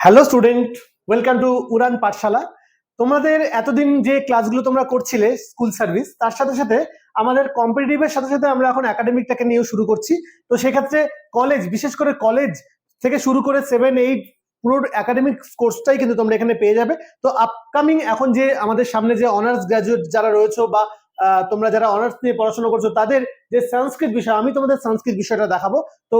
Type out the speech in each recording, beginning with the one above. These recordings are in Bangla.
Hello student welcome to Udaan Pathshala তোমাদের এতদিন যে ক্লাসগুলো তোমরা করছিলে স্কুল সার্ভিস তার সাথে সাথে আমাদের কম্পিটিটিভের সাথে সাথে আমরা এখন একাডেমিকটাকে নিয়েও শুরু করছি। তো সেক্ষেত্রে কলেজ বিশেষ করে কলেজ থেকে শুরু করে সেভেন এইট পুরো একাডেমিক কোর্সটাই কিন্তু তোমরা এখানে পেয়ে যাবে। তো আপকামিং এখন যে আমাদের সামনে যে অনার্স গ্রাজুয়েট যারা রয়েছে বা তোমরা যারা অনার্স নিয়ে পড়াশোনা করছ, তাদের যে সংস্কৃত বিষয়, আমি তোমাদের সংস্কৃত বিষয়টা দেখাবো। তো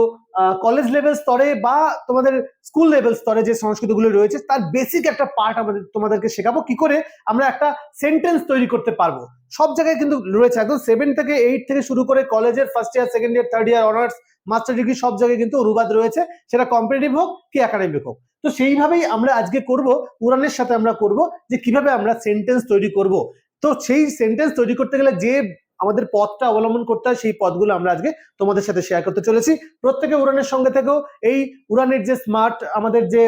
কলেজ লেভেল স্তরে বা তোমাদের স্কুল লেভেল স্তরে যে সংস্কৃতগুলো রয়েছে, তার বেসিক একটা পার্ট আমাদের তোমাদেরকে শেখাবো। কি করে আমরা একটা সেন্টেন্স তৈরি করতে পারব। সব জায়গায় কিন্তু রয়েছে। একদম সেভেন থেকে এইট থেকে শুরু করে কলেজের first year second year third year honours master degree সব জায়গায় কিন্তু অনুবাদ রয়েছে। সেটা কম্পিটিটিভ হোক কি একাডেমিক হোক। তো সেইভাবেই আমরা আজকে করব। উড়ানের সাথে আমরা করব যে কীভাবে আমরা সেন্টেন্স তৈরি করব। তো সেই সেন্টেন্স তৈরি করতে গেলে যে আমাদের পথটা অবলম্বন করতে হয়, সেই পথগুলো আমরা আজকে তোমাদের সাথে শেয়ার করতে চলেছি। প্রত্যেকে উড়ানের সঙ্গে থেকেও এই উড়ানের যে স্মার্ট আমাদের যে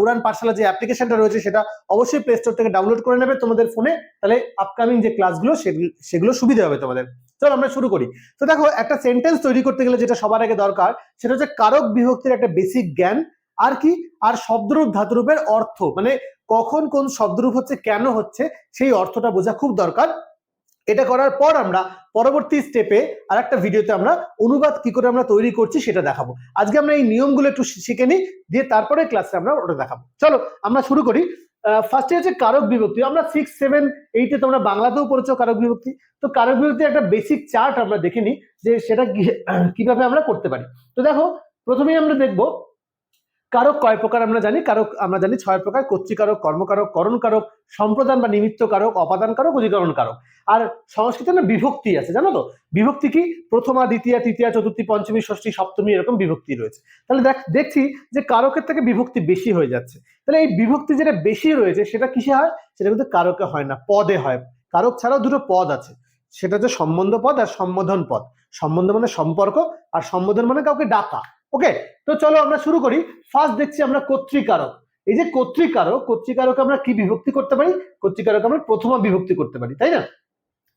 উড়ান পাঠশালা যে অ্যাপ্লিকেশনটা রয়েছে, সেটা অবশ্যই প্লে স্টোর থেকে ডাউনলোড করে নেবে তোমাদের ফোনে তাহলে আপকামিং যে ক্লাসগুলো সেগুলো সেগুলো সুবিধা হবে তোমাদের। চলো আমরা শুরু করি। তো দেখো, একটা সেন্টেন্স তৈরি করতে গেলে যেটা সবার আগে দরকার, সেটা হচ্ছে কারক বিভক্তির একটা বেসিক জ্ঞান। আর কি? আর শব্দরূপ ধাতুরূপের অর্থ মানে কখন কোন শব্দরূপ হচ্ছে, কেন হচ্ছে, সেই অর্থটা বোঝা খুব দরকার। এটা করার পর আমরা পরবর্তী স্টেপে আর একটা ভিডিওতে আমরা অনুবাদ কি করে আমরা তৈরি করছি সেটা দেখাবো। আজকে আমরা এই নিয়মগুলো একটু শিখে নিই, দিয়ে তারপরে ক্লাসে আমরা ওটা দেখাবো। চলো, আমরা শুরু করি। ফার্স্টে হচ্ছে কারক বিভক্তি। আমরা সিক্স সেভেন এইটে তোমরা বাংলাতেও পড়েছো কারক বিভক্তি। তো কারক বিভক্তির একটা বেসিক চার্ট আমরা দেখে নিই, যে সেটা কীভাবে আমরা করতে পারি। তো দেখো, প্রথমেই আমরা দেখব কারক কয় প্রকার আমরা জানি? কারক আমরা জানি ছয় প্রকার, কর্তৃকারক, কর্মকারক, করণকারক, সম্প্রদান বা নিমিত্ত কারক, অপাদান কারক, অধিকরণ কারক। আর সংস্কৃতে না বিভক্তি আছে, জানো তো? বিভক্তি কি? প্রথমা, দ্বিতীয়, তৃতীয়, চতুর্থী, পঞ্চমী, ষষ্ঠী, সপ্তমী এরকম বিভক্তি রয়েছে। তাহলে দেখ, দেখছি যে কারকের থেকে বিভক্তি বেশি হয়ে যাচ্ছে। তাহলে এই বিভক্তি যেটা বেশি রয়েছে, সেটা কিসে হয়? সেটা কিন্তু কারকে হয় না, পদে হয়। কারক ছাড়াও দুটো পদ আছে। সেটা হচ্ছে সম্বন্ধ পদ আর সম্বোধন পদ। সম্বন্ধ মানে সম্পর্ক আর সম্বোধন মানে কাউকে ডাকা। ওকে তো চলো আমরা শুরু করি। ফার্স্ট দেখছি আমরা কর্তৃকারক এই যে কর্তৃকারক কর্তৃকারক আমরা কি বিভক্তি করতে পারি? কর্তৃকারক আমরা প্রথমা বিভক্তি করতে পারি, তাই না?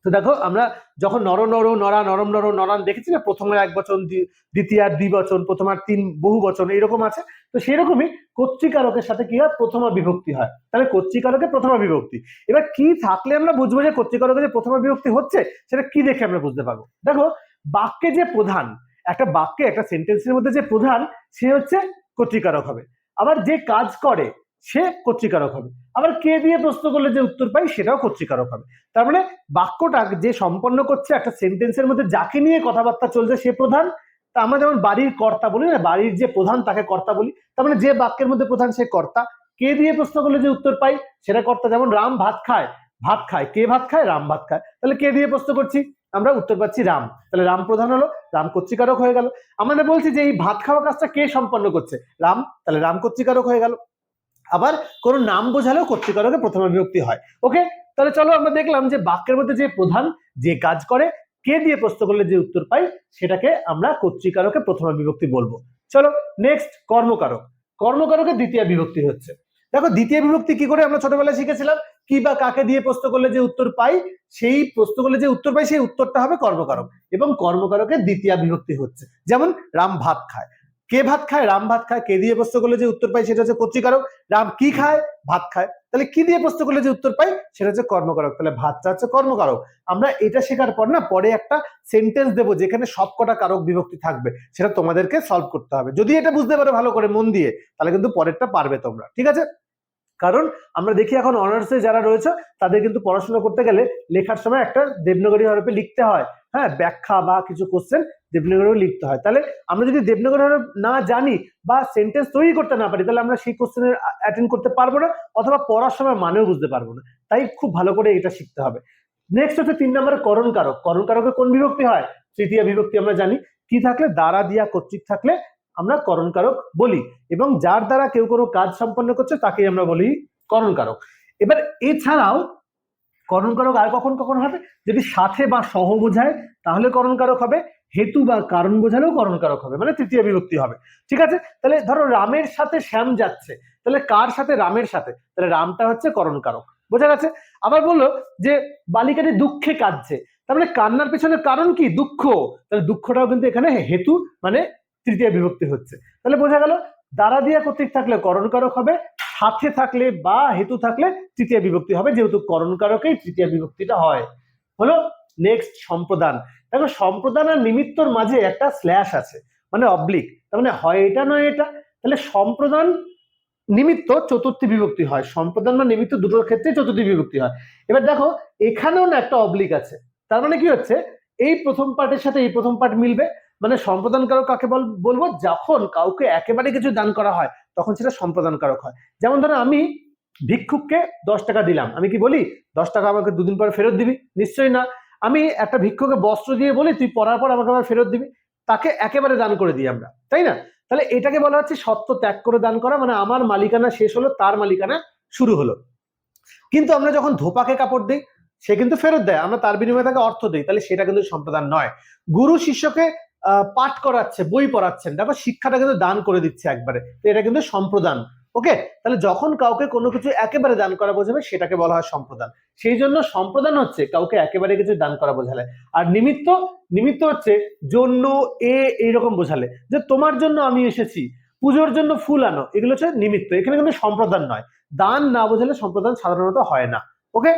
তো দেখো, আমরা যখন নর নর, নরা, নরম, নর, নরান দেখেছি না প্রথমের এক বচন, দ্বি- দ্বিতীয়ার দ্বিবচন প্রথমার তিন বহু বচন, এইরকম আছে। তো সেরকমই কর্তৃকারকের সাথে কি হয়? প্রথমা বিভক্তি হয়। তাহলে কর্তৃকারকে প্রথমা বিভক্তি। এবার কি থাকলে আমরা বুঝব যে কর্তৃকারকে যে প্রথমা বিভক্তি হচ্ছে, সেটা কি দেখে আমরা বুঝতে পারব? দেখো, বাক্যে যে প্রধান একটা বাক্যে, একটা সেন্টেন্সের মধ্যে যে প্রধান, সে হচ্ছে কর্তৃকারক হবে। আবার যে কাজ করে, সে কর্তৃকারক হবে। আবার কে দিয়ে প্রশ্ন করলে যে উত্তর পাই সেটাও কর্তৃকারক হবে। তার মানে বাক্যটা যে সম্পন্ন করছে, একটা সেন্টেন্সের মধ্যে যাকে নিয়ে কথাবার্তা চলছে, সে প্রধান। তা আমরা যেমন বাড়ির কর্তা বলি না, বাড়ির যে প্রধান, তাকে কর্তা বলি। তার মানে যে বাক্যের মধ্যে প্রধান, সে কর্তা। কে দিয়ে প্রশ্ন করলে যে উত্তর পাই সেটা কর্তা। যেমন রাম ভাত খায় ভাত খায়, কে ভাত খায়? রাম ভাত খায়। তাহলে কে দিয়ে প্রশ্ন করছি? আমরা উত্তর পাচ্ছি রাম। তাহলে রাম প্রধান হলো, রাম কর্তৃকারক হয়ে গেল। আমরা বলছি যে এই ভাত খাওয়া কাজটা কে সম্পন্ন করছে? রাম। তাহলে রাম কর্তৃকারক হয়ে গেল। আবার কোনো নাম বোঝালেও কর্তৃকারকে প্রথমে বিভক্তি হয়। ওকে? তাহলে চলো আমরা দেখলাম যে বাক্যের মধ্যে যে প্রধান যে কাজ করে, কে দিয়ে প্রশ্ন করলে যে উত্তর পাই, সেটাকে আমরা কর্তৃকারকে প্রথমে বিভক্তি বলব। চলো নেক্সট কর্মকারক। কর্মকারকের দ্বিতীয় বিভক্তি হচ্ছে। দেখো, দ্বিতীয় বিভক্তি কি করে আমরা ছোটবেলায় শিখেছিলাম? কি বা কাকে দিয়ে প্রশ্ন করলে যে উত্তর পাই, সেই প্রশ্ন করলে যে উত্তর পাই, সেই উত্তরটা হবে কর্মকারক। এবং কর্মকারকের দ্বিতীয় বিভক্তি হচ্ছে। যেমন, রাম ভাত খায়। কে ভাত খায়? রাম ভাত খায়। কে দিয়ে প্রশ্ন করলে যে উত্তর পাই, সেটা হচ্ছে কর্তৃকারক রাম কি খায়? ভাত খায়। তাহলে কি দিয়ে প্রশ্ন করলে যে উত্তর পাই, সেটা হচ্ছে কর্মকারক। তাহলে ভাতটা হচ্ছে কর্মকারক। আমরা এটা শেখার পর না, পরে একটা সেন্টেন্স দেবো যেখানে সবকটা কারক বিভক্তি থাকবে। সেটা তোমাদেরকে সলভ করতে হবে। যদি এটা বুঝতে পারো ভালো করে, মন দিয়ে, তাহলে কিন্তু পরেরটা পারবে তোমরা। ঠিক আছে? কারণ আমরা দেখি এখন অনার্সে যারা রয়েছে, তাদের কিন্তু পড়াশোনা করতে গেলে লেখার সময় একটা দেবনগরী হরফে লিখতে হয়। হ্যাঁ ব্যাখ্যা বা কিছু কোশ্চেন দেবনাগরী লিখতে হয়। তাহলে আমরা যদি দেবনাগরী হরফ না জানি বা সেন্টেন্স তৈরি করতে না পারি, তাহলে আমরা সেই কোশ্চেনের অ্যাটেন্ড করতে পারব না অথবা পড়ার সময় মানেও বুঝতে পারব না। তাই খুব ভালো করে এটা শিখতে হবে। নেক্সট হচ্ছে তিন নম্বরে করণ কারক। করণ কারকে কোন বিভক্তি হয়? তৃতীয় বিভক্তি আমরা জানি। কি থাকলে? দ্বারা দিয়া কর্তৃক থাকলে আমরা করণ কারক বলি এবং যার দ্বারা কেউ কোনো কাজ সম্পন্ন করছে তাকেই আমরা বলি করণ কারক এবার এছাড়াও করণ কারক আর কখন কখন হবে? যদি সাথে বা সহ বোঝায়, তাহলে করণ কারক হবে, হেতু বা কারণ বোঝালেও করণ কারক হবে মানে তৃতীয় বিভক্তি হবে। ঠিক আছে? তাহলে ধরো রামের সাথে শ্যাম যাচ্ছে, তাহলে কার সাথে? রামের সাথে। তাহলে রামটা হচ্ছে করণ কারক বোঝা গেছে? আবার বলল যে বালিকাটি দুঃখে কাঁদছে, তার মানে কান্নার পেছনে কারণ কি? দুঃখ। তাহলে দুঃখটাও কিন্তু এখানে হেতু মানে তৃতীয় বিভক্তি হচ্ছে। তাহলে বোঝা গেল, দ্বারা দিয়া কর্তৃক থাকলে করণকারক হবে, সাথে থাকলে বা হেতু থাকলে তৃতীয় বিভক্তি হবে, যেহেতু করণকারকেই তৃতীয় বিভক্তিটা হয়। হলো নেক্সট সম্প্রদান। দেখো সম্প্রদান আর নিমিত্তর মাঝে একটা স্ল্যাশ আছে মানে অবলিক তার মানে হয় এটা নয় এটা। তাহলে সম্প্রদান নিমিত্ত চতুর্থী বিভক্তি হয়। সম্প্রদান বা নিমিত্ত দুটোর ক্ষেত্রে চতুর্থী বিভক্তি হয়। এবার দেখো, এখানেও না একটা অবলিক আছে। তার মানে কি হচ্ছে, এই প্রথম পার্টের সাথে এই প্রথম পার্ট মিলবে। মানে সম্প্রদানকারক কাকে বল- বলব? যখন কাউকে একেবারে কিছু দান করা হয়, তখন সেটা সম্প্রদানকারক হয়। যেমন ধরো আমি ভিক্ষুককে দশ টাকা দিলাম। আমি কি বলি? দশ টাকা আমাকে দুদিন পরে ফেরত দিবি? নিশ্চয়ই না। আমি একটা ভিক্ষুকে বস্ত্র দিয়ে বলি, তুই পরার পর আমাকে আবার ফেরত দিবি। তাকে একেবারে দান করে দিই আমরা, তাই না? তাহলে এটাকে বলা হচ্ছে সত্য ত্যাগ করে দান করা মানে আমার মালিকানা শেষ হলো, তার মালিকানা শুরু হলো। কিন্তু আমরা যখন ধোপাকে কাপড় দিই, সে কিন্তু ফেরত দেয়। আমরা তার বিনিময়ে তাকে অর্থ দিই। তাহলে সেটা কিন্তু সম্প্রদান নয়। গুরু শিষ্যকে পাঠ করাচ্ছে, বই পড়াচ্ছেন। দেখো, শিক্ষাটা কিন্তু দান করে দিচ্ছে একবারে। তো এটা কিন্তু সম্প্রদান। ওকে? তাহলে যখন কাউকে কোনো কিছু একেবারে দান করা বোঝাবে, সেটাকে বলা হয় সম্প্রদান। সেই জন্য সম্প্রদান হচ্ছে কাউকে একেবারে কিছু দান করা বোঝালে। আর নিমিত্ত নিমিত্ত হচ্ছে জন্য, এ, এইরকম বোঝালে। যে তোমার জন্য আমি এসেছি, পুজোর জন্য ফুল আনো, এগুলো হচ্ছে নিমিত্ত। এখানে কিন্তু সম্প্রদান নয়। দান না বোঝালে সম্প্রদান সাধারণত হয় না। ওকে?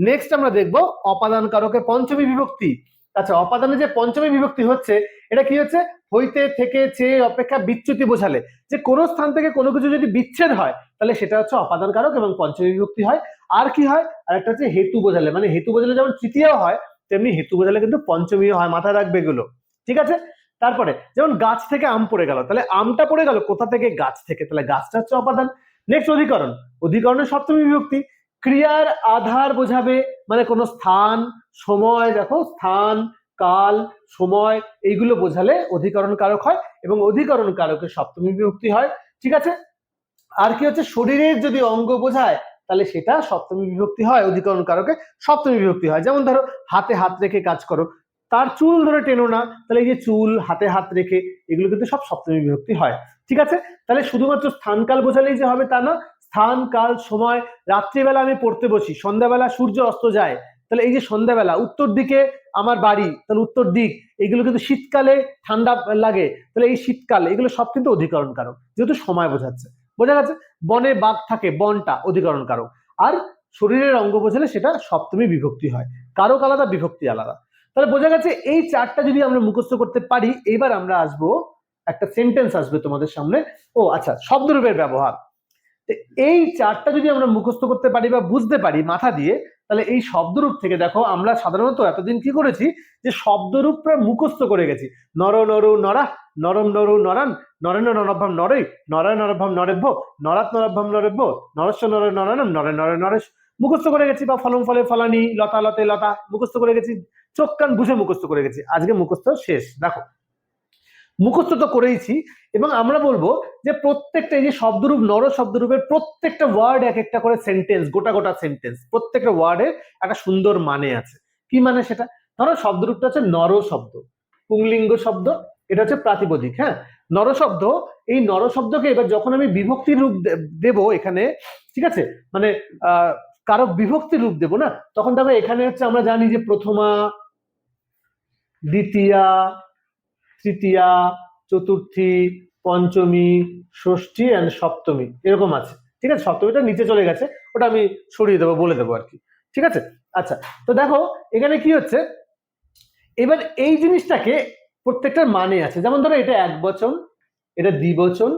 নেক্সট আমরা দেখব অপাদান কারকের পঞ্চমী বিভক্তি। আচ্ছা অপাদানে যে পঞ্চমী বিভক্তি হচ্ছে, এটা কি হচ্ছে? হইতে, থেকে চেয়ে অপেক্ষা, বিচ্যুতি বোঝালে। যে কোনো স্থান থেকে কোনো কিছু যদি বিচ্ছেদ হয়, তাহলে সেটা হচ্ছে অপাদান কারক এবং পঞ্চমী বিভক্তি হয়। আর কি হয়? আর একটা হচ্ছে হেতু বোঝালে। মানে হেতু বোঝালে যেমন তৃতীয় হয়, তেমনি হেতু বোঝালে কিন্তু পঞ্চমীও হয়। মাথায় রাখবে এগুলো। ঠিক আছে? তারপরে, যেমন গাছ থেকে আম পড়ে গেল, তাহলে আমটা পড়ে গেল, কোথা থেকে? গাছ থেকে। তাহলে গাছটা হচ্ছে অপাদান। নেক্সট অধিকরণ। অধিকরণের সপ্তমী বিভক্তি। ক্রিয়ার আধার বোঝাবে মানে কোনো স্থান, সময়, দেখো, স্থান, কাল, সময়, এইগুলো বোঝালে অধিকরণ কারক হয় এবং অধিকরণ কারকের সপ্তমী বিভক্তি হয়, ঠিক আছে? আর কি হচ্ছে, শরীরের যদি অঙ্গ বোঝায়, তাহলে সেটা সপ্তমী বিভক্তি হয় অধিকরণ কারকে সপ্তমী বিভক্তি হয়। যেমন ধরো, হাতে হাত রেখে কাজ করো, তার চুল ধরে টেনো না, তাহলে এই যে চুল, হাতে হাত রেখে, এগুলো কিন্তু সব সপ্তমী বিভক্তি হয়, ঠিক আছে? তাহলে শুধুমাত্র স্থানকাল বোঝালেই যে হবে তা না স্থান কাল সময়, রাত্রিবেলা আমি পড়তে বসি। সন্ধ্যাবেলা সূর্য অস্ত যায়, তাহলে এই যে সন্ধ্যাবেলা, উত্তর দিকে আমার বাড়ি, তাহলে উত্তর দিক, এগুলো কিন্তু শীতকালে ঠান্ডা লাগে, তাহলে এই শীতকাল, এগুলো সব কিন্তু অধিকরণ কারক যেহেতু সময় বোঝাচ্ছে। বোঝা গেছে? বনে বাঘ থাকে, বনটা অধিকরণ কারক আর শরীরের অঙ্গ বোঝালে সেটা সপ্তমী বিভক্তি হয়, কারক আলাদা, বিভক্তি আলাদা। তাহলে বোঝা গেছে, এই চারটা যদি আমরা মুখস্থ করতে পারি, এবার আমরা আসব, একটা সেন্টেন্স আসবে তোমাদের সামনে। ও আচ্ছা শব্দরূপের ব্যবহার। এই চারটা যদি আমরা মুখস্থ করতে পারি বা বুঝতে পারি মাথা দিয়ে, তাহলে এই শব্দরূপ থেকে দেখো আমরা সাধারণত এতদিন কি করেছি? যে শব্দরূপ প্রায় মুখস্থ করে গেছি। নর, নরু, নরা, নরম, নরু, নরান, নরেন নরভ্যাম নরই, নরয় নরভ্যাম নরেভ্য, নরাত নরভ্যাম নরেভ্য, নরস্য, নর, নরানম, নরে নরে, নরেশ। মুখস্থ করে গেছি বা ফলম ফলে ফলানি, লতা, লতে, লতা, মুখস্থ করে গেছি। চোখ, কান, বুঝে মুখস্থ করে গেছি। আজকে মুখস্থ শেষ। দেখো মুখস্থ তো করেইছি। এবং আমরা বলব যে প্রত্যেকটা এই যে শব্দরূপ, নর শব্দরূপের প্রত্যেকটা ওয়ার্ড এক একটা করে সেন্টেন্স গোটা গোটা সেন্টেন্স প্রত্যেকটা ওয়ার্ডের একটা সুন্দর মানে আছে। কি মানে সেটা? ধরো শব্দরূপটা হচ্ছে নর শব্দ, পুংলিঙ্গ শব্দ, এটা হচ্ছে প্রাতিপদিক হ্যাঁ? নর শব্দ, এই নর শব্দকে এবার যখন আমি বিভক্তি রূপ দেব এখানে, ঠিক আছে? মানে কারও বিভক্তি রূপ দেব না? তখন দেখো এখানে হচ্ছে আমরা জানি যে প্রথমা, দ্বিতীয়া তৃতীয়া, চতুর্থী, পঞ্চমী, ষষ্ঠী অ্যান্ড সপ্তমী এরকম আছে। ঠিক আছে? সপ্তমীটা নিচে চলে গেছে। ওটা আমি সরিয়ে দেবো, বলে দেবো আর কি। ঠিক আছে? আচ্ছা তো দেখো, এখানে কি হচ্ছে? এবার এই জিনিসটাকে প্রত্যেকটার মানে আছে। যেমন ধরো, এটা এক বচন, এটা দ্বিবচন,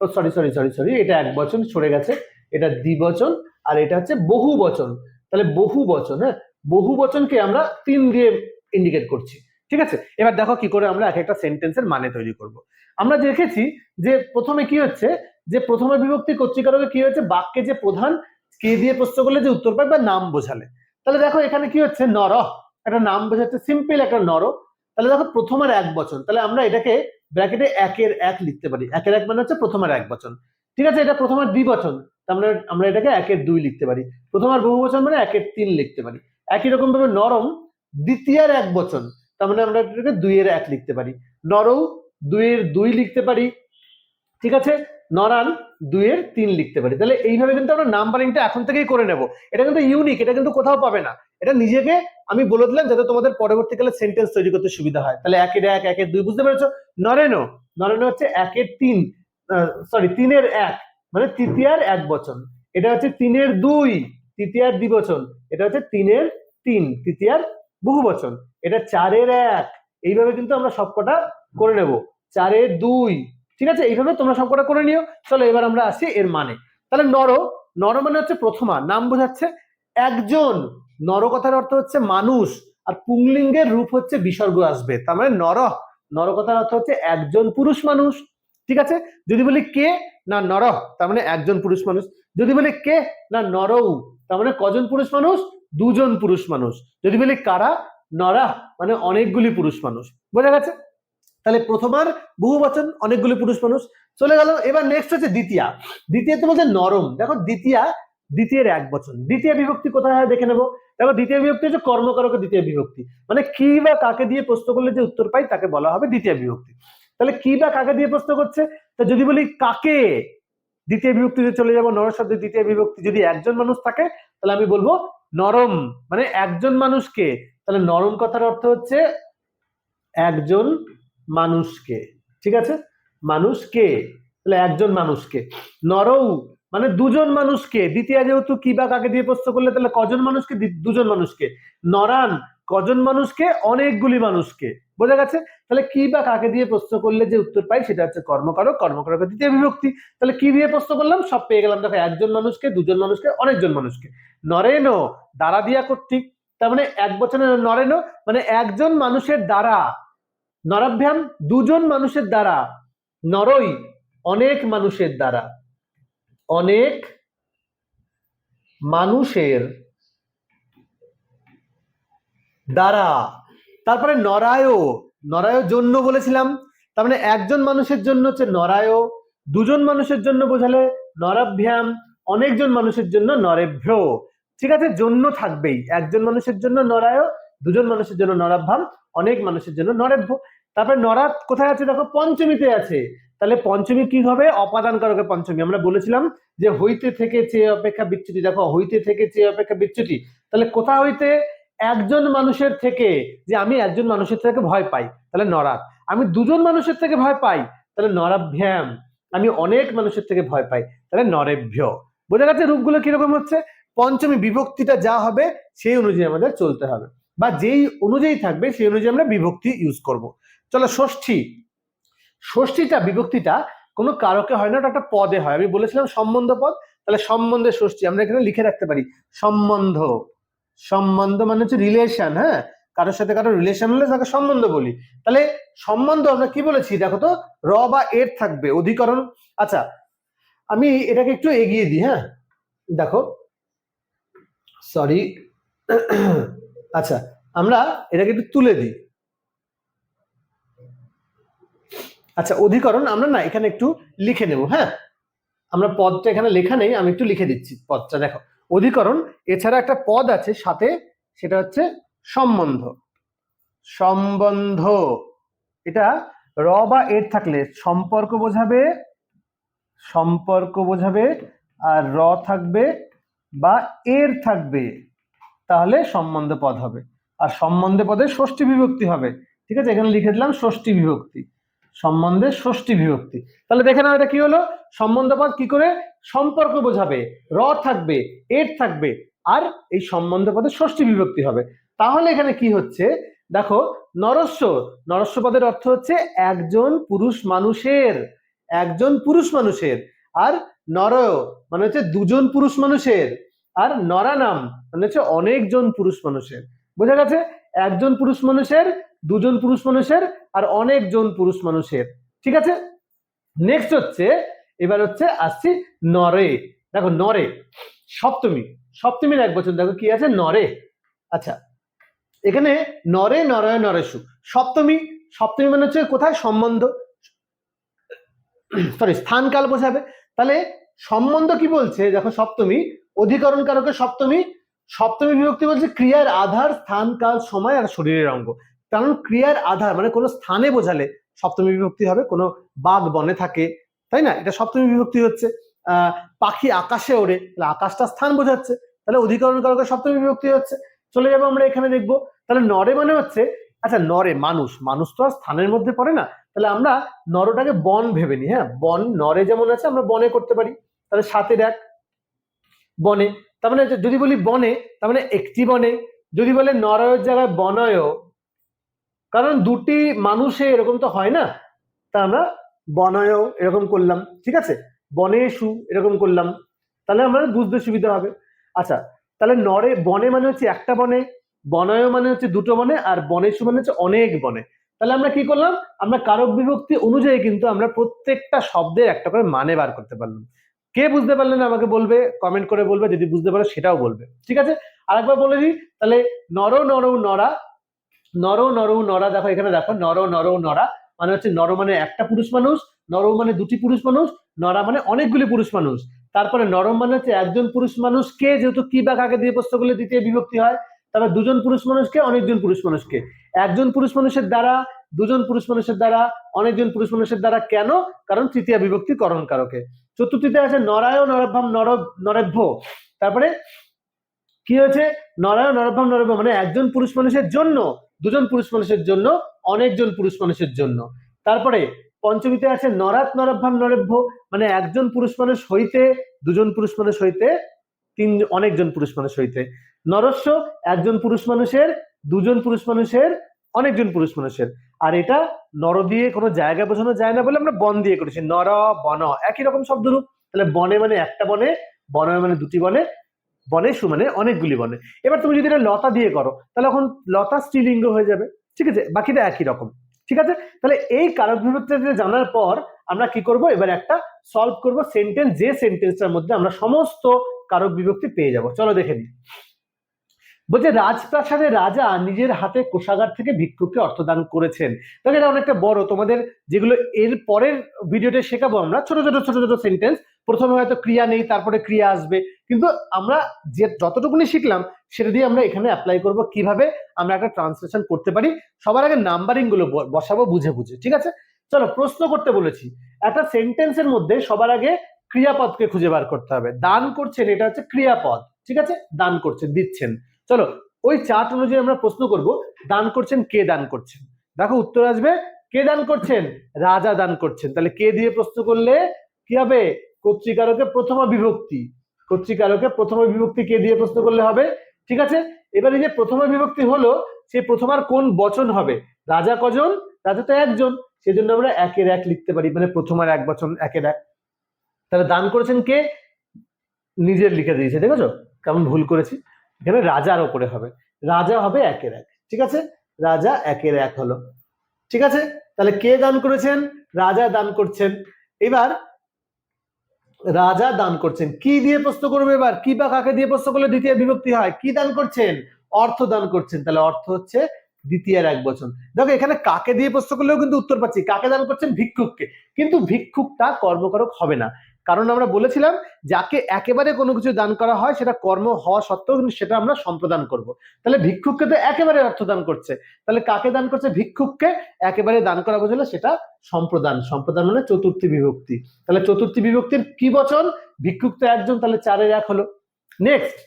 ও সরি সরি সরি সরি, এটা এক বচন, সরে গেছে। এটা দ্বিবচন আর এটা হচ্ছে বহু বচন তাহলে বহু বচন হ্যাঁ? বহু বচনকে আমরা তিন দিয়ে ইন্ডিকেট করছি। ঠিক আছে? এবার দেখো কি করে আমরা এক একটা সেন্টেন্সের মানে তৈরি করব। আমরা দেখেছি যে প্রথমে কি হচ্ছে? যে প্রথমে বিভক্তি কর্তৃকারকে কি হচ্ছে বাক্যে যে প্রধান, কে দিয়ে প্রশ্ন করলে যে উত্তর পায় বা নাম বোঝালে। তাহলে দেখো এখানে কি হচ্ছে? নর। একটা নাম বোঝাচ্ছে সিম্পল একটা নর। তাহলে দেখো প্রথমের এক বচন। তাহলে আমরা এটাকে ব্র্যাকেটে একের এক লিখতে পারি। একের এক মানে হচ্ছে প্রথমের এক বচন। ঠিক আছে? এটা প্রথমের দ্বিবচন আমরা আমরা এটাকে একের দুই লিখতে পারি। প্রথমের বহু বচন মানে একের তিন লিখতে পারি। একই রকম ভাবে নরম দ্বিতীয়ার এক বচন। তার মানে আমরা এটাকে দুইয়ের এক লিখতে পারি। নরৌ দুইয়ের দুই লিখতে পারি, ঠিক আছে? নরান দুইয়ের তিন লিখতে পারি। তাহলে এইভাবে কিন্তু আমরা নাম্বারিংটা এখন থেকেই করে নেব। এটা কিন্তু ইউনিক এটা কিন্তু কোথাও পাবে না। এটা নিজেকে আমি বলে দিলাম যাতে তোমাদের পরবর্তীকালে সেন্টেন্স তৈরি করতে সুবিধা হয়। তাহলে একের এক, একের দুই, বুঝতে পেরেছ? নরেনো নরেনো হচ্ছে একের তিন সরি তিনের এক মানে তৃতীয়ার এক বচন। এটা হচ্ছে তিনের দুই, তৃতীয়ার দ্বিবচন এটা হচ্ছে তিনের তিন, তৃতীয়ার বহু বচন। এটা চারের এক। এইভাবে কিন্তু আমরা সবকটা করে নেব। চারের দুই। ঠিক আছে? এইভাবে তোমরা সবকটা করে নিও। চলো এবার আমরা আসি এর মানে। তাহলে নর। নর মানে হচ্ছে প্রথমা। নাম বোঝাচ্ছে একজন। নর কথার অর্থ হচ্ছে মানুষ। আর পুংলিঙ্গের রূপ হচ্ছে বিসর্গ আসবে। তার মানে নর। নর কথার অর্থ হচ্ছে একজন পুরুষ মানুষ। ঠিক আছে? যদি বলি কে, না নর। তার মানে একজন পুরুষ মানুষ। যদি বলি কে, না নরউ তার মানে কজন পুরুষ মানুষ? দুজন পুরুষ মানুষ। যদি বলি কারা? নরা মানে অনেকগুলি পুরুষ মানুষ। বোঝা গেছে? তাহলে প্রথমার বহু বচন অনেকগুলি পুরুষ মানুষ। চলে গেল, এবার নেক্সট হচ্ছে দ্বিতীয়া। দ্বিতীয় তো বলছে নরম। দেখো দ্বিতীয়া, দ্বিতীয়ের এক বচন। দ্বিতীয় বিভক্তি কোথায় হয় দেখে নেব। দেখো দ্বিতীয় বিভক্তি হচ্ছে কর্মকারক দ্বিতীয় বিভক্তি। মানে কি বা কাকে দিয়ে প্রশ্ন করলে যে উত্তর পাই তাকে বলা হবে দ্বিতীয় বিভক্তি। তাহলে কি বা কাকে দিয়ে প্রশ্ন করছে? তা যদি বলি কাকে দ্বিতীয় বিভক্তিতে চলে যাব নর দ্বিতীয় বিভক্তি যদি একজন মানুষ থাকে, তাহলে আমি বলব নরম। মানে একজন মানুষকে, তাহলে নরম কথার অর্থ হচ্ছে একজন মানুষকে। ঠিক আছে? মানুষকে, তাহলে একজন মানুষকে। নরম মানে দুজন মানুষকে। দ্বিতীয় যেহেতু কি বা কাকে দিয়ে প্রশ্ন করলে, তাহলে কজন মানুষকে? দুজন মানুষকে। নরান কজন মানুষকে? অনেকগুলি মানুষকে। বোঝা গেছে? তাহলে কি বা কাকে দিয়ে প্রশ্ন করলে যে উত্তর পাই সেটা হচ্ছে কর্মকারক কর্মকারক দ্বিতীয় বিভক্তি। তাহলে কি দিয়ে প্রশ্ন করলাম? সব পেয়ে গেলাম। দেখো, একজন মানুষকে, দুজন মানুষকে, অনেকজন মানুষকে। নরেন দ্বারা দিয়া কর্তৃক। তার মানে এক বছরের নরেন মানে একজন মানুষের দ্বারা। নরাভ্যাম, দুজন মানুষের দ্বারা। নরই, অনেক মানুষের দ্বারা। অনেক মানুষের দ্বারা। তারপরে নরায় নরায় জন্য বলেছিলাম। তার মানে একজন মানুষের জন্য হচ্ছে নরায় দুজন মানুষের জন্য বোঝালে নরাভ্যাম, অনেকজন মানুষের জন্য নরেভ্য ঠিক আছে, জন্য থাকবেই। একজন মানুষের জন্য নরায় দুজন মানুষের জন্য নরাভ্যাম, অনেক মানুষের জন্য নরেভ্য তারপরে নরাত কোথায় আছে দেখো? পঞ্চমীতে আছে। তাহলে পঞ্চমী কি হবে? অপাদান কারকে পঞ্চমী। আমরা বলেছিলাম যে হইতে থেকে চেয়ে অপেক্ষা বিচ্যুতি। দেখো, হইতে থেকে চেয়ে অপেক্ষা বিচ্যুতি। তাহলে কোথা হইতে? একজন মানুষের থেকে যে আমি একজন মানুষের থেকে ভয় পাই, তাহলে নরাত আমি দুজন মানুষের থেকে ভয় পাই, তাহলে নরাভ্যাম আমি অনেক মানুষের থেকে ভয় পাই, তাহলে নরেভ্য বোঝা গেছে রূপগুলো কীরকম হচ্ছে? পঞ্চমী বিভক্তিটা যা হবে, সেই অনুযায়ী আমাদের চলতে হবে। বা যেই অনুযায়ী থাকবে, সেই অনুযায়ী আমরা বিভক্তি ইউজ করব। চলো ষষ্ঠী। ষষ্ঠীটা, বিভক্তিটা কোনো কারকে হয় না, ওটা একটা পদে হয়। আমি বলেছিলাম সম্বন্ধ পদ, তাহলে সম্বন্ধে ষষ্ঠী, আমরা এখানে লিখে রাখতে পারি সম্বন্ধ। সম্বন্ধ মানে হচ্ছে রিলেশন হ্যাঁ? কারোর সাথে কারও রিলেশন হলে তাকে সম্বন্ধ বলি। তাহলে সম্বন্ধ আমরা কি বলেছি? দেখো তো, র বা এর থাকবে, অধিকরণ। আচ্ছা আমি এটাকে একটু এগিয়ে দিই হ্যাঁ? দেখো সরি আচ্ছা আমরা এটাকে একটু তুলে দিই। আচ্ছা অধিকরণ আমরা না এখানে একটু লিখে নেব হ্যাঁ? আমরা পদটা এখানে লেখা নেই, আমি একটু লিখে দিচ্ছি পদটা, দেখো। অধিকরণ, এছাড়া একটা পদ আছে সাথে, সেটা হচ্ছে সম্বন্ধ। সম্বন্ধ, এটা র বা এর থাকলে সম্পর্ক বোঝাবে সম্পর্ক বোঝাবে, আর র থাকবে বা এর থাকবে, তাহলে সম্বন্ধ পদ হবে। আর সম্বন্ধে পদে ষষ্ঠী বিভক্তি হবে। ঠিক আছে, এখানে লিখে দিলাম ষষ্ঠী বিভক্তি। সম্বন্ধে ষষ্ঠী বিভক্তি। তাহলে দেখে নাও এটা কি হলো? সম্বন্ধ পদ কি করে? সম্পর্ক বোঝাবে, র থাকবে, এর থাকবে, আর এই সম্বন্ধ পদে ষষ্ঠী বিভক্তি হবে। তাহলে এখানে কি হচ্ছে? দেখো, নরস্য নরস্য পদের অর্থ হচ্ছে একজন পুরুষ মানুষের, একজন পুরুষ মানুষের, আর নর মানে হচ্ছে দুজন পুরুষ মানুষের, আর নরানাম মানে হচ্ছে অনেকজন পুরুষ মানুষের। বোঝা গেছে? একজন পুরুষ মানুষের দুজন পুরুষ মানুষের আর অনেকজন পুরুষ মানুষের। ঠিক আছে? নেক্সট হচ্ছে, এবার হচ্ছে আসছি নরে। দেখো, নরে। সপ্তমী। সপ্তমীর এক বছর, দেখো কি আছে? নরে। আচ্ছা এখানে নরে নরয় নরেশু। সপ্তমী সপ্তমী মানে হচ্ছে কোথায়? সম্বন্ধ। সরি স্থানকাল বোঝাবে। তাহলে সম্বন্ধ কি বলছে? দেখো, সপ্তমী। অধিকরণ কারকে সপ্তমী? সপ্তমী বিভক্তি বলছে ক্রিয়ার আধার স্থান কাল সময় আর শরীরের অঙ্গ। কারণ ক্রিয়ার আধার মানে কোনো স্থানে বোঝালে সপ্তমী বিভক্তি হবে, কোনো বাঘ বনে থাকে, তাই না? এটা সপ্তমী বিভক্তি হচ্ছে। পাখি আকাশে ওড়ে, তাহলে আকাশটা স্থান বোঝাচ্ছে, তাহলে অধিকরণ কারকে সপ্তমী বিভক্তি হচ্ছে। চলে যাব আমরা এখানে দেখব, তাহলে নরে মানে হচ্ছে আচ্ছা নরে মানুষ মানুষ তো আর স্থানের মধ্যে পড়ে না। তাহলে আমরা নরটাকে বন ভেবে নিই হ্যাঁ? বন, নরে যেমন আছে, আমরা বনে করতে পারি। তাহলে সাতের এক, বনে, তার মানে যদি বলি বনে, তার মানে একটি বনে। যদি বলে নরয়ের জায়গায় বনয় কারণ দুটি মানুষে এরকম তো হয় না। তা আমরা বনয় এরকম করলাম, ঠিক আছে? বনে সু এরকম করলাম। তাহলে আমরা বুঝতে সুবিধা হবে। আচ্ছা তাহলে নরে, বনে মানে হচ্ছে একটা বনে বনয় মানে হচ্ছে দুটো বনে, আর বনেশু মানে হচ্ছে অনেক বনে। তাহলে আমরা কি করলাম? আমরা কারক বিভক্তি অনুযায়ী কিন্তু আমরা প্রত্যেকটা শব্দের একটা করে মানে বার করতে পারলাম। কে বুঝতে পারলেন আমাকে বলবে কমেন্ট করে বলবে, যদি বুঝতে পারো সেটাও বলবে। ঠিক আছে? আরেকবার বলে দিই, তাহলে নর নর, নরা নর নর, নরা, দেখো এখানে দেখো, নর নর, নরা মানে হচ্ছে নর মানে একটা পুরুষ মানুষ, নর মানে দুটি পুরুষ মানুষ, নরা মানে অনেকগুলি পুরুষ মানুষ। তারপরে নরম মানে হচ্ছে একজন পুরুষ মানুষকে যেহেতু কি বা কাকে দিয়ে প্রশ্ন করলে দ্বিতীয় বিভক্তি হয় তারপর দুজন পুরুষ মানুষকে, অনেকজন পুরুষ মানুষকে। একজন পুরুষ মানুষের দ্বারা, দুজন পুরুষ মানুষের দ্বারা, অনেকজন পুরুষ মানুষের দ্বারা কেন? কারণ তৃতীয় বিভক্তি করণ কারকে চতুর্থীতে আছে নরায় নরভ্যাম নর, নরেভ্য। তারপরে কি হয়েছে? নরায় নরভ্যাম নরভ্য মানে একজন পুরুষ মানুষের জন্য দুজন পুরুষ মানুষের জন্য, অনেকজন পুরুষ মানুষের জন্য। তারপরে পঞ্চমীতে আছে নরাত, নরভ্যাম, নরেভ্য। মানে একজন পুরুষ মানুষ হইতে, দুজন পুরুষ মানুষ হইতে, তিন, অনেকজন পুরুষ মানুষ হইতে। নরস্য, একজন পুরুষ মানুষের, দুজন পুরুষ মানুষের, অনেকজন পুরুষ মানুষের। আর এটা নর দিয়ে কোনো জায়গা বোঝানো যায় না বলে আমরা বন দিয়ে করেছি। নর, বন, একই রকম শব্দরূপ। তাহলে বনে মানে একটা বনে বনে মানে দুটি বনে। বনে সু মানে অনেকগুলি বনে। এবার তুমি যদি এটা লতা দিয়ে করো, তাহলে এখন লতা স্ত্রীলিঙ্গ হয়ে যাবে, ঠিক আছে? বাকিটা একই রকম, ঠিক আছে? তাহলে এই কারক বিভক্তিটা জানার পর আমরা কি করব? এবার একটা সলভ করব সেন্টেন্স যে সেন্টেন্সটার মধ্যে আমরা সমস্ত কারক বিভক্তি পেয়ে যাব। চলো দেখে নিই। বলছে রাজপ্রাসাদে রাজা নিজের হাতে কোষাগার থেকে ভিক্ষুককে অর্থদান করেছেন। তাহলে এটা অনেকটা বড়। তোমাদের যেগুলো এর পরের ভিডিওতে শেখাবো আমরা, ছোট ছোট ছোট ছোট সেন্টেন্স প্রথমে হয়তো ক্রিয়া নেই, তারপরে ক্রিয়া আসবে। কিন্তু আমরা যে যতটুকুনি শিখলাম, সেটা দিয়ে আমরা এখানে অ্যাপ্লাই করব কীভাবে আমরা একটা ট্রান্সলেশন করতে পারি। সবার আগে নাম্বারিংগুলো বসাবো বুঝে বুঝে, ঠিক আছে? চলো প্রশ্ন করতে বলেছি। একটা সেন্টেন্সের মধ্যে সবার আগে ক্রিয়াপদকে খুঁজে বার করতে হবে। দান করছেন, এটা হচ্ছে ক্রিয়াপদ, ঠিক আছে? দান করছেন, দিচ্ছেন। চলো, ওই চার্ট অনুযায়ী আমরা প্রশ্ন করব, দান করছেন, কে দান করছেন? দেখো উত্তর আসবে, কে দান করছেন? রাজা দান করছেন। তাহলে কে দিয়ে প্রশ্ন করলে? কি হবে? কর্তৃকারকে প্রথমা বিভক্তি। কর্তৃকারকে প্রথমা বিভক্তি কে দিয়ে প্রশ্ন করলে হবে? ঠিক আছে? এবার এই যে প্রথমা বিভক্তি হলো সেই প্রথমার কোন বচন হবে? রাজা কজন? রাজা তো একজন। সেজন্য আমরা একের এক লিখতে পারি মানে প্রথমার এক বচন, একের এক। তাহলে দান করেছেন কে? নিজের লিখে দিয়েছে, দেখেছ? কেমন ভুল করেছি? এখানে রাজার ওপরে হবে। রাজা হবে একের এক, ঠিক আছে? রাজা একের এক হলো। ঠিক আছে? তাহলে কে দান করেছেন? রাজা দান করছেন। এবার রাজা দান করছেন। কি দিয়ে প্রশ্ন করবে এবার? কি বা কাকে দিয়ে প্রশ্ন করলে দ্বিতীয় বিভক্তি হয়? কি দান করছেন? অর্থ দান করছেন। তাহলে অর্থ হচ্ছে দ্বিতীয় এক বছর দেখো, এখানে কাকে দিয়ে প্রশ্ন করলেও কিন্তু উত্তর পাচ্ছি। কাকে দান করছেন? ভিক্ষুককে। কিন্তু ভিক্ষুকটা কর্মকারক হবে না। কারণ আমরা বলেছিলাম, যাকে একেবারে কোনো কিছু দান করা হয়, সেটা কর্ম হওয়া সত্ত্বেও কিন্তু সেটা আমরা সম্প্রদান করব। তাহলে ভিক্ষুককে তো একেবারে অর্থ দান করছে। তাহলে কাকে দান করছে? ভিক্ষুককে একেবারে দান করা বোঝালে সেটা সম্প্রদান। সম্প্রদান মানে চতুর্থী বিভক্তি। তাহলে চতুর্থী বিভক্তির কি বচন? ভিক্ষুক তো একজন, তাহলে চারের এক হলো। নেক্সট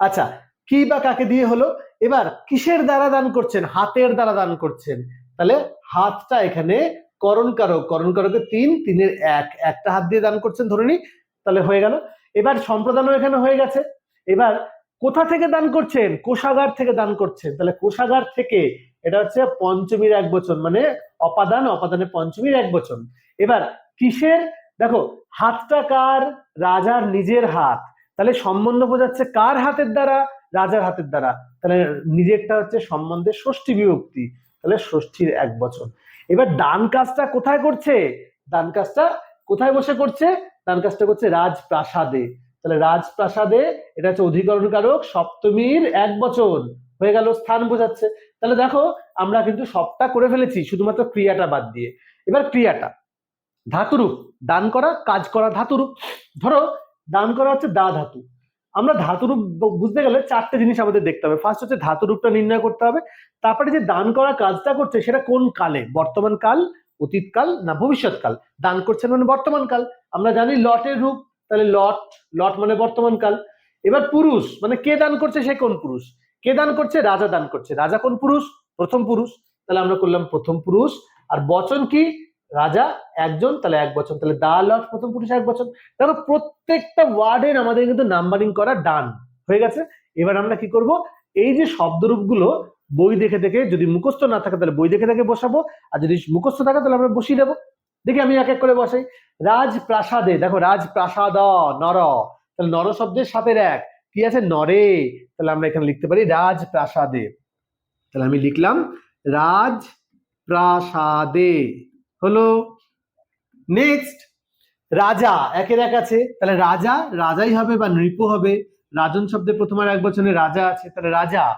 আচ্ছা কি বা কাকে দিয়ে হলো? এবার কিসের দ্বারা দান করছেন? হাতের দ্বারা দান করছেন। তাহলে হাতটা এখানে করণ কারক, করণ কারকে তিন, তিনের এক। একটা হাত দিয়ে দান করছেন, ধরে নি, তাহলে হয়ে গেল। এবার সম্প্রদানও এখানে হয়ে গেছে। এবার কোথা থেকে দান করছেন? কোষাগার থেকে দান করছেন। তাহলে কোষাগার থেকে এটা হচ্ছে পঞ্চমীর এক বচন মানে অপাদান, অপাদানে পঞ্চমীর এক বচন। এবার কিসের? দেখো, হাতটা কার? রাজার নিজের হাত। তাহলে সম্বন্ধ বোঝাচ্ছে কার হাতের দ্বারা? রাজার হাতের দ্বারা। তাহলে নিজেরটা হচ্ছে সম্বন্ধে ষষ্ঠী বিভক্তি। তাহলে ষষ্ঠীর এক বচন। এবার ডান কাজটা কোথায় করছে? দান কাজটা কোথায় বসে করছে? দান কাজটা করছে রাজপ্রাসাদে। তাহলে রাজপ্রাসাদে এটা হচ্ছে অধিকরণ কারক সপ্তমীর এক বচন হয়ে গেল, স্থান বোঝাচ্ছে। তাহলে দেখো, আমরা কিন্তু সবটা করে ফেলেছি, শুধুমাত্র ক্রিয়াটা বাদ দিয়ে। এবার ক্রিয়াটা। ধাতুরূপ। দান করা, কাজ করা ধাতুরূপ। ধরো, দান করা হচ্ছে দা ধাতু। আমরা ধাতুরূপ বুঝতে গেলে চারটে জিনিস আমাদের দেখতে হবে। ফার্স্ট হচ্ছে ধাতুরূপটা নির্ণয় করতে হবে। তারপরে যে দান করা কাজটা করছে সেটা কোন কালে? বর্তমান কাল, অতীত কাল না ভবিষ্যৎ কাল? দান করছেন মানে বর্তমান কাল। আমরা জানি লটের রূপ, তাহলে লট লট মানে বর্তমান কাল। এবার পুরুষ মানে কে দান করছে সে কোন পুরুষ? কে দান করছে? রাজা দান করছে। রাজা কোন পুরুষ? প্রথম পুরুষ। তাহলে আমরা করলাম প্রথম পুরুষ। আর বচন কি? রাজা একজন, তাহলে এক বছর, তাহলে দা লট প্রথম পুরুষ এক বছর। দেখো প্রত্যেকটা ওয়ার্ডের আমাদের কিন্তু নাম্বারিং করা ডান হয়ে গেছে? এবার আমরা কি করব? এই যে শব্দরূপগুলো বই দেখে দেখে যদি মুখস্থ না থাকে, তাহলে বই দেখে দেখে বসাবো। আর যদি মুখস্থ থাকে, তাহলে আমরা বসিয়ে দেবো। দেখি আমি এক এক করে বসাই। রাজপ্রাসাদে, দেখো, রাজপ্রাসাদ, নর। তাহলে নর শব্দের সাথে এক। কি আছে? নরে। তাহলে আমরা এখানে লিখতে পারি রাজপ্রাসাদে। তাহলে আমি লিখলাম রাজ প্রাসাদে হলো নেক্সট রাজা, একের এক আছে। তাহলে রাজা, রাজাই হবে বা নৃপ হবে। রাজন শব্দে প্রথম আর এক বছরে রাজা আছে। তাহলে রাজা,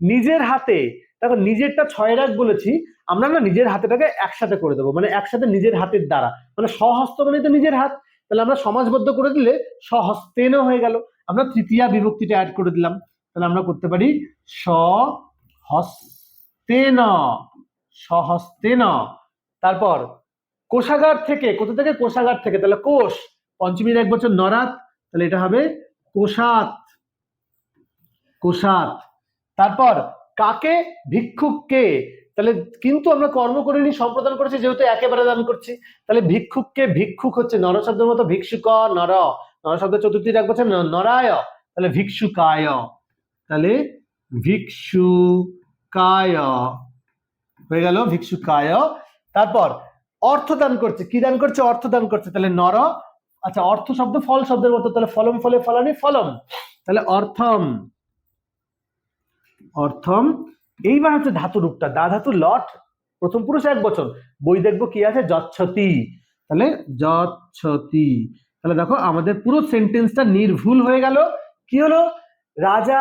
নিজের হাতে, দেখো নিজেরটা ছয় এক বলেছি, আমরা না নিজের হাতেটাকে একসাথে করে দেবো। মানে একসাথে নিজের হাতের দ্বারা। মানে স্বহস্ত মানে তো নিজের হাত। তাহলে আমরা সমাজবদ্ধ করে দিলে স্বহস্তেন হয়ে গেল। আমরা তৃতীয়া বিভক্তিটা অ্যাড করে দিলাম। তাহলে আমরা করতে পারি স্বহস্তেন সহস্তেন। তারপর কোষাগার থেকে, কোথা থেকে? কোষাগার থেকে। তাহলে কোষ, পঞ্চমীর এক বছর নরাত, তাহলে এটা হবে কোষাত। কোষাত। তারপর কাকে? ভিক্ষুককে। তাহলে কিন্তু আমরা কর্ম করিনি, সম্প্রদান করেছি, যেহেতু একেবারে দান করছি। তাহলে ভিক্ষুককে, ভিক্ষুক হচ্ছে নর শব্দের মতো ভিক্ষুক, নর। নর শব্দ চতুর্থীর এক বছর নরায়। তাহলে ভিক্ষুকায়। তাহলে ভিক্ষুকায়। হয়ে গেল ভিক্ষুকায়। তারপর অর্থ দান করছে। কি দান করছে? অর্থ দান করছে। তাহলে নর আচ্ছা অর্থ শব্দ ফল শব্দের মতো। তাহলে ফলম ফলে ফলানি ফলম। তাহলে অর্থম অর্থম। এইবার হচ্ছে ধাতু রূপটা। দা ধাতু লট, প্রথম পুরুষ এক বছর। বই দেখব কি আছে? যচ্ছতি। তাহলে যচ্ছতি। তাহলে দেখো, আমাদের পুরো সেন্টেন্সটা নির্ভুল হয়ে গেল। কি হলো? রাজা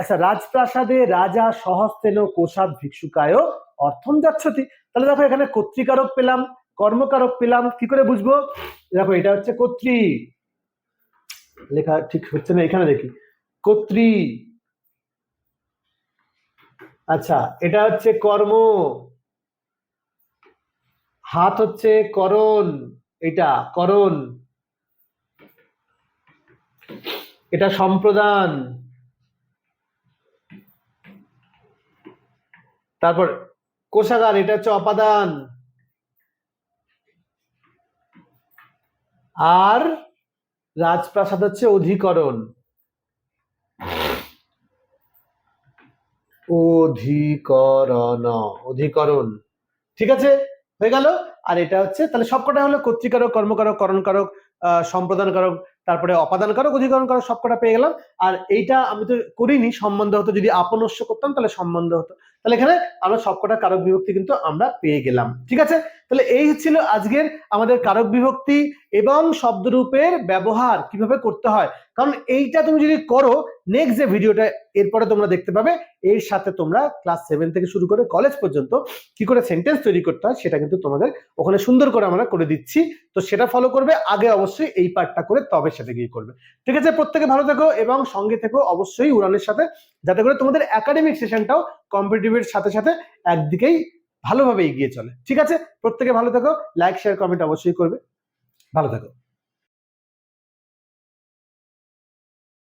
আচ্ছা রাজপ্রাসাদে রাজা সহস্তেন কোষাদ ভিক্ষুকায় অর্থম যাচ্ছতি তাহলে দেখো এখানে কর্তৃকারক পেলাম, কর্মকারক পেলাম, কি করে বুঝব? দেখো এটা হচ্ছে কর্তৃ। লেখা ঠিক হচ্ছে না, এখানে দেখি। কর্তৃ। আচ্ছা এটা হচ্ছে কর্ম। হাত হচ্ছে করণ, এটা করণ। এটা সম্প্রদান। তারপর কোষাগার, এটা হচ্ছে অপাদান। আর রাজপ্রাসাদ হচ্ছে অধিকরণ। অধিকরণ অধিকরণ। ঠিক আছে? হয়ে গেল? আর এটা হচ্ছে, তাহলে সবকটা হলো কর্তৃকারক, কর্মকারক, করণকারক সম্প্রদানকারক, তারপরে অপাদানকারক অধিকরণ কারক সবকটা পেয়ে গেলাম। আর এইটা আমি তো করিনি, সম্বন্ধ হতো। যদি আপনস্য করতাম, তাহলে সম্বন্ধ হতো। তাহলে এখানে আমরা সবকটা কারক বিভক্তি কিন্তু আমরা পেয়ে গেলাম। ঠিক আছে? তাহলে এই ছিল আজকের আমাদের কারক বিভক্তি এবং শব্দরূপের ব্যবহার কীভাবে করতে হয়। কারণ এইটা তুমি যদি করো নেক্সট যে ভিডিওটা এরপরে তোমরা দেখতে পাবে, এর সাথে তোমরা ক্লাস সেভেন থেকে শুরু করে কলেজ পর্যন্ত কি করে সেন্টেন্স তৈরি করতে হয়, সেটা কিন্তু তোমাদের ওখানে সুন্দর করে আমরা করে দিচ্ছি। তো সেটা ফলো করবে, আগে অবশ্যই এই পার্টটা করে তবে সেটা গিয়ে করবে। ঠিক আছে? প্রত্যেকে ভালো থেকো এবং সঙ্গে থেকো অবশ্যই উড়ানের সাথে। যাতে করে তোমাদের একাডেমিক সেশনটাও কম্পিটিটিভের সাথে সাথে একদিকেই ভালোভাবে এগিয়ে চলে। ঠিক আছে? প্রত্যেকে ভালো থাকো। লাইক শেয়ার কমেন্ট অবশ্যই করবে। ভালো থেকো।